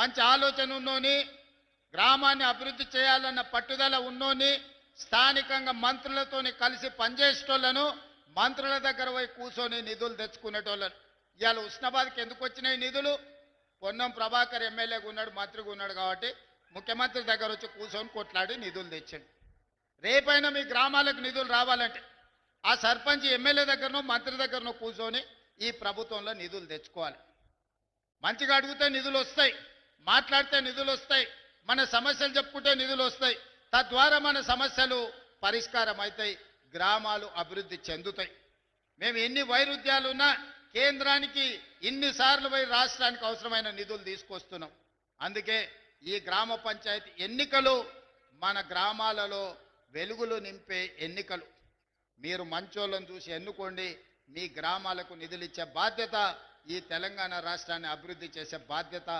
మంచి ఆలోచన ఉన్నోని గ్రామాన్ని అభివృద్ధి చేయాలన్న పట్టుదల ఉన్నోని స్థానికంగా మంత్రులతోని కలిసి పనిచేసేటోళ్ళను మంత్రుల దగ్గర పోయి కూర్చొని నిధులు తెచ్చుకునేటోళ్ళను. ఇవాళ ఉస్నాబాద్కి ఎందుకు వచ్చినాయి నిధులు? పొన్నం ప్రభాకర్ ఎమ్మెల్యేగా ఉన్నాడు మంత్రిగా ఉన్నాడు కాబట్టి ముఖ్యమంత్రి దగ్గర వచ్చి కూర్చొని కొట్లాడి నిధులు తెచ్చాడు. రేపైనా మీ గ్రామాలకు నిధులు రావాలంటే ఆ సర్పంచ్ ఎమ్మెల్యే దగ్గరనో మంత్రి దగ్గరనో కూర్చొని ఈ ప్రభుత్వంలో నిధులు తెచ్చుకోవాలి. మంచిగా అడిగితే నిధులు వస్తాయి. మాట్లాడితే నిధులు వస్తాయి మన సమస్యలు చెప్పుకుంటే నిధులు వస్తాయి. తద్వారా మన సమస్యలు పరిష్కారం అవుతాయి గ్రామాలు అభివృద్ధి చెందుతాయి. మేము ఎన్ని వైరుధ్యాలున్నా కేంద్రానికి ఇన్నిసార్లు పోయి రాష్ట్రానికి అవసరమైన నిధులు తీసుకొస్తున్నాం. అందుకే ఈ గ్రామ పంచాయతీ ఎన్నికలు మన గ్రామాలలో వెలుగులు నింపే ఎన్నికలు. మీరు మంచోళ్ళని చూసి ఎన్నుకోండి మీ గ్రామాలకు నిధులు ఇచ్చే బాధ్యత ఈ తెలంగాణ రాష్ట్రాన్ని అభివృద్ధి చేసే బాధ్యత